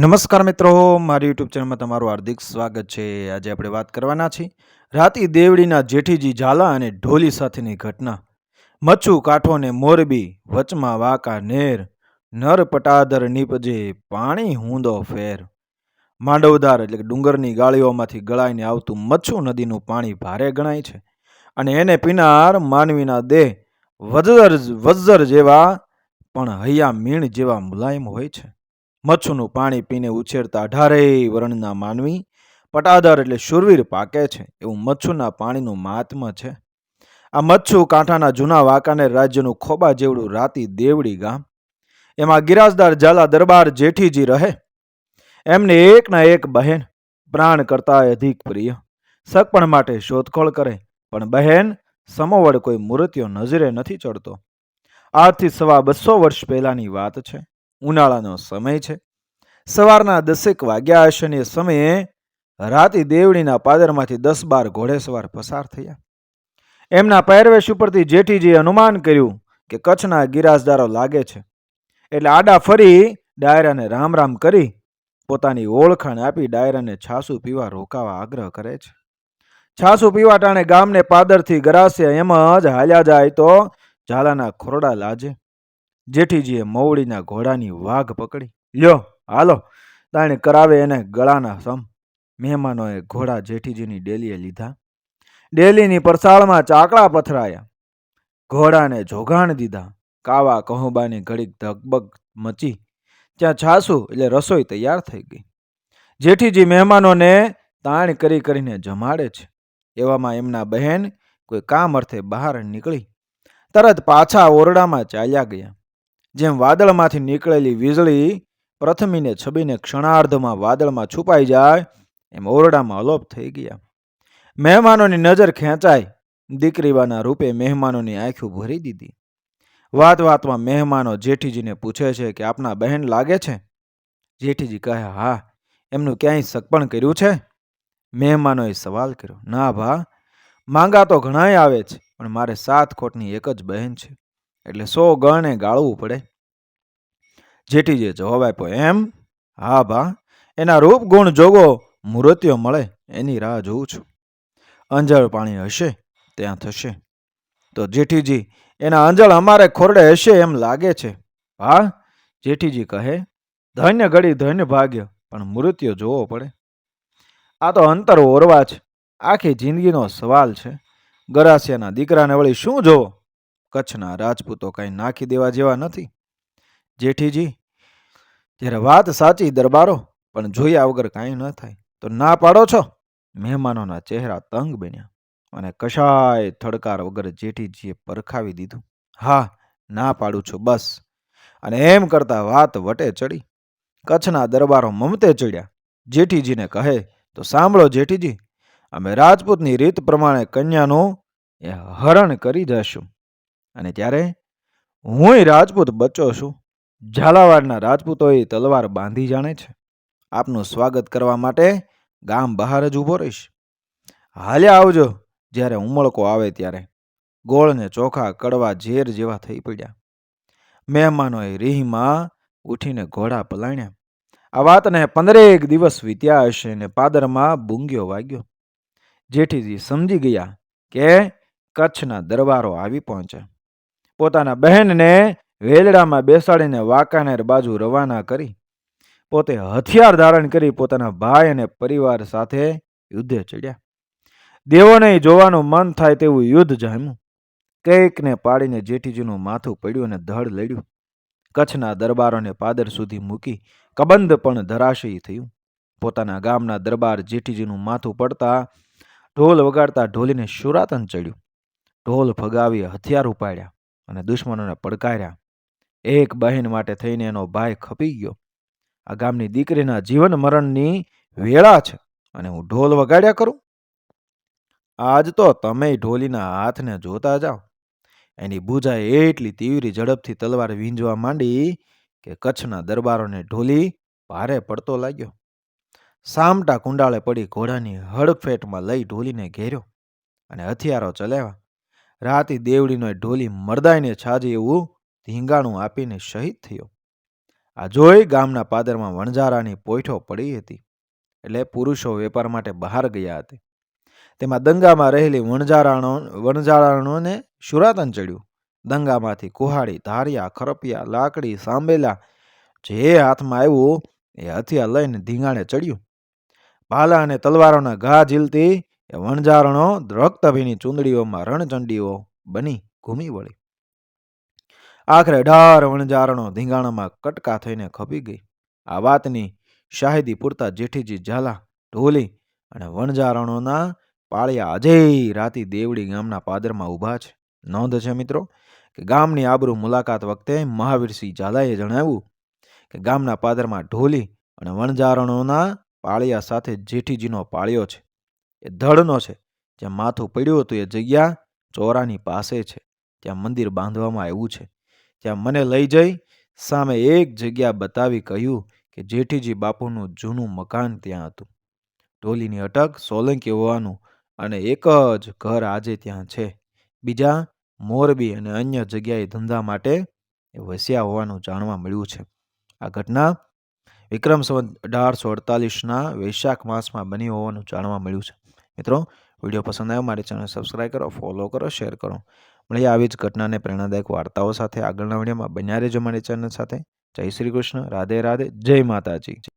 નમસ્કાર મિત્રો, મારી યુટ્યુબ ચેનલમાં તમારું હાર્દિક સ્વાગત છે. આજે આપણે વાત કરવાના છીએ રાતી દેવડીના જેઠીજી ઝાલા અને ઢોલી સાથેની ઘટના. મચ્છુ, કાંઠો ને મોરબી, વચમાં વાકા, નેર, નર પટાદર નીપજે પાણી હુંદો ફેર. માંડવદાર એટલે કે ડુંગરની ગાળીઓમાંથી ગળાઈને આવતું મચ્છુ નદીનું પાણી ભારે ગણાય છે અને એને પીનાર માનવીના દેહ વજ્જર વજ્જર જેવા, પણ હૈયા મીણ જેવા મુલાયમ હોય છે. મચ્છુનું પાણી પીને ઉછેરતા અઢારેય વર્ણના માનવી, પટાદર એટલે શુરવીર પાકે છે, એવું મચ્છુના પાણીનું મહાત્મ્ય છે. આ મચ્છુ કાંઠાના જૂના વાંકાનેર રાજ્યનું ખોબા જેવડું રાતી દેવડી ગામ. એમાં ગિરાજદાર ઝાલા દરબાર જેઠીજી રહે. એમને એકના એક બહેન, પ્રાણ કરતા અધિક પ્રિય. સગપણ માટે શોધખોળ કરે, પણ બહેન સમોવડ કોઈ મૂર્તિઓ નજરે નથી ચડતો. આજથી સવા બસો વર્ષ પહેલાની વાત છે. ઉનાળાનો સમય છે. સવારના દસેક વાગ્યા હશે ને સમયે રાતી દેવડીના પાદરમાંથી દસ બાર ઘોડેસવાર પસાર થયા. એમના પહેરવેશ ઉપરથી જેઠીજીએ અનુમાન કર્યું કે કચ્છના ગિરાસદારો લાગે છે. એટલે આડા ફરી ડાયરાને રામ રામ કરી પોતાની ઓળખાણ આપી ડાયરાને છાસુ પીવા રોકાવા આગ્રહ કરે છે. છાસુ પીવા ટાણે ગામને પાદરથી ગરાસે એમ જ હાલ્યા જાય તો ઝાલાના ખોરડા લાજે. જેઠીજીએ મવડીના ઘોડાની વાઘ પકડી. લ્યો, હાલો. તાણે કરાવે એને ગળાના સમ. મહેમાનોએ ઘોડા જેઠીજીની ડેલીએ લીધા. ડેલીની પરસાળમાં ચાકડા પથરાયા. ઘોડાને જોગાણ દીધા. કાવા કહુબાની ઘડીક ધગબગ મચી. ત્યાં છાસુ એટલે રસોઈ તૈયાર થઈ ગઈ. જેઠીજી મહેમાનોને તાણ કરી કરીને જમાડે છે. એવામાં એમના બહેન કોઈ કામ અર્થે બહાર નીકળી. તરત પાછા ઓરડામાં ચાલ્યા ગયા. જેમ વાદળમાંથી નીકળેલી વીજળી પ્રથમીને છબીને ક્ષણાર્ધમાં વાદળમાં છુપાઈ જાય, એમ ઓરડામાં અલોપ થઈ ગયા. મહેમાનોની નજર ખેંચાય દીકરીવાના રૂપે મહેમાનોની આંખો ભરી દીધી. વાત વાતમાં મહેમાનો જેઠીજીને પૂછે છે કે આપના બહેન લાગે છે? જેઠીજી કહે, હા, એમનું ક્યાંય સગપણ કર્યું છે? મહેમાનોએ સવાલ કર્યો, ના ભા, માંગા તો ઘણાય આવે છે, પણ મારે સાત ખોટની એક જ બહેન છે. એટલે સો ગણે ગાળવું પડે. જેઠીજીએ જવાબ આપ્યો એમ, હા ભા, એના રૂપ ગુણ જોગો મૂર્તિઓ મળે, એની રાહ જોઉં છું. અંજળ પાણી હશે, ત્યાં થશે. તો જેઠીજી, એના અંજળ અમારે ખોરડે હશે એમ લાગે છે. હા, જેઠીજી કહે, ધન્ય ઘડી ધન્ય ભાગ્ય, પણ મૃત્યુ જોવો પડે. આ તો અંતર ઓરવા છે. આખી જિંદગીનો સવાલ છે. ગરાસિયાના દીકરાને વળી શું જોવો? કચ્છના રાજપૂતો કંઈ નાખી દેવા જેવા નથી? જેઠીજી, જ્યારે વાત સાચી દરબારો, પણ જોયા વગર કાંઈ ન થાય. તો ના પાડો છો? મહેમાનોના ચહેરા તંગ બન્યા અને કશાય થડકાર વગર જેઠીજીએ પરખાવી દીધું. હા, ના પાડું છું, બસ. અને એમ કરતા વાત વટે ચડી. કચ્છના દરબારો મમતે ચડ્યા. જેઠીજીને કહે, તો સાંભળો જેઠીજી, અમે રાજપૂતની રીત પ્રમાણે કન્યાનું એ હરણ કરી જશું. અને ત્યારે હુંય રાજપૂત બચ્ચો છું. ઝાલાવાડના રાજપૂતોએ તલવાર બાંધી જાણે છે. આપનું સ્વાગત કરવા માટે ગામ બહાર જ ઊભો રહીશ. હાલ્યા આવજો જ્યારે ઉમળકો આવે ત્યારે. ગોળને ચોખા, કડવા, ઝેર જેવા થઈ પડ્યા. મહેમાનોએ રીહમાં ઉઠીને ઘોડા પલાણ્યા. આ વાતને પંદરેક દિવસ વીત્યા હશે ને પાદરમાં બુંગ્યો વાગ્યો. જેઠીજી સમજી ગયા કે કચ્છના દરબારો આવી પહોંચ્યા. પોતાના બહેનને વેલડામાં બેસાડીને વાંકાનેર બાજુ રવાના કરી, પોતે હથિયાર ધારણ કરી પોતાના ભાઈ અને પરિવાર સાથે યુદ્ધે ચડ્યા. દેવોને જોવાનું મન થાય તેવું યુદ્ધ જામ્યું. કંઈકને પાડીને જેઠીજીનું માથું પડ્યું અને ધડ લડ્યું. કચ્છના દરબારોને પાદર સુધી મૂકી કબંધ પણ ધરાશયી થયું. પોતાના ગામના દરબાર જેઠીજીનું માથું પડતા ઢોલ વગાડતા ઢોલીને શુરાતન ચડ્યું. ઢોલ ફગાવી હથિયાર ઉપાડ્યા. અને દુશ્મનોને પડકાર્યા. એક બહેન માટે થઈને એનો ભાઈ ખપી ગયો. આ ગામની દીકરીના જીવન મરણની વેળા છે અને હું ઢોલ વગાડ્યા કરું? આજ તો તમે ઢોલીના હાથને જોતા જાઓ. એની ભૂજા એટલી તીવ્રી ઝડપથી તલવાર વીંજવા માંડી કે કચ્છના દરબારોને ઢોલી ભારે પડતો લાગ્યો. સામટા કુંડાળે પડી ઘોડાની હડફેટમાં લઈ ઢોલીને ઘેર્યો અને હથિયારો ચલાવ્યા. રાતી દેવડીનો ઢોલી મરદાઈને છાજે એવું ધીંગાણું આપીને શહીદ થયો. આ જોઈ ગામના પાદરમાં વણઝારાની પોઈઠો પડી હતી, એટલે પુરુષો વેપાર માટે બહાર ગયા હતા. તેમાં દંગામાં રહેલી વણઝારાણો, વણઝારાણોને શુરાતન ચડ્યું. દંગામાંથી કુહાડી, ધારિયા, ખરપિયા, લાકડી સાંભેલા જે હાથમાં આવ્યું એ હથિયાર લઈને ધીંગાણે ચડ્યું. ભાલા અને તલવારોના ઘા ઝીલતી એ વણઝારણો રક્તભીની ચૂંદડીઓમાં રણચંડીઓ બની ઘૂમી વળી. આખરે અઢાર વણઝારણો ધીંગાણામાં કટકા થઈને ખપી ગઈ. આ વાતની શાહિદી પૂરતા જેઠીજી ઝાલા, ઢોલી અને વણઝારણોના પાળિયા અજય રાતી દેવડી ગામના પાદરમાં ઊભા છે. નોંધ છે મિત્રો કે ગામની આબરૂ મુલાકાત વખતે મહાવીરસિંહ ઝાલાએ જણાવ્યું કે ગામના પાદરમાં ઢોલી અને વણઝારણોના પાળિયા સાથે જેઠીજીનો પાળ્યો છે. એ ધડનો છે. જ્યાં માથું પડ્યું હતું એ જગ્યા ચોરાની પાસે છે. ત્યાં મંદિર બાંધવામાં આવ્યું છે. ત્યાં મને લઈ જઈ સામે એક જગ્યા બતાવી કહ્યું કે જેઠીજી બાપુનું જૂનું મકાન ત્યાં હતું. ઢોલીની અટક સોલંકી હોવાનું અને એક જ ઘર આજે ત્યાં છે. બીજા મોરબી અને અન્ય જગ્યાએ ધંધા માટે એ વસ્યા હોવાનું જાણવા મળ્યું છે. આ ઘટના વિક્રમ સંવત અઢારસો અડતાલીસના વૈશાખ માસમાં બની હોવાનું જાણવા મળ્યું છે. મિત્રો, વીડિયો પસંદ આવ્યો મારી ચેનલ સબસ્ક્રાઈબ કરો ફોલો કરો શેર કરો. મળીએ આવી જ ઘટનાને પ્રેરણાદાયક વાર્તાઓ સાથે આગળના વિડીયોમાં. બન્યા રહેજો મારી ચેનલ સાથે. જય શ્રી કૃષ્ણ. રાધે રાધે. જય માતાજી.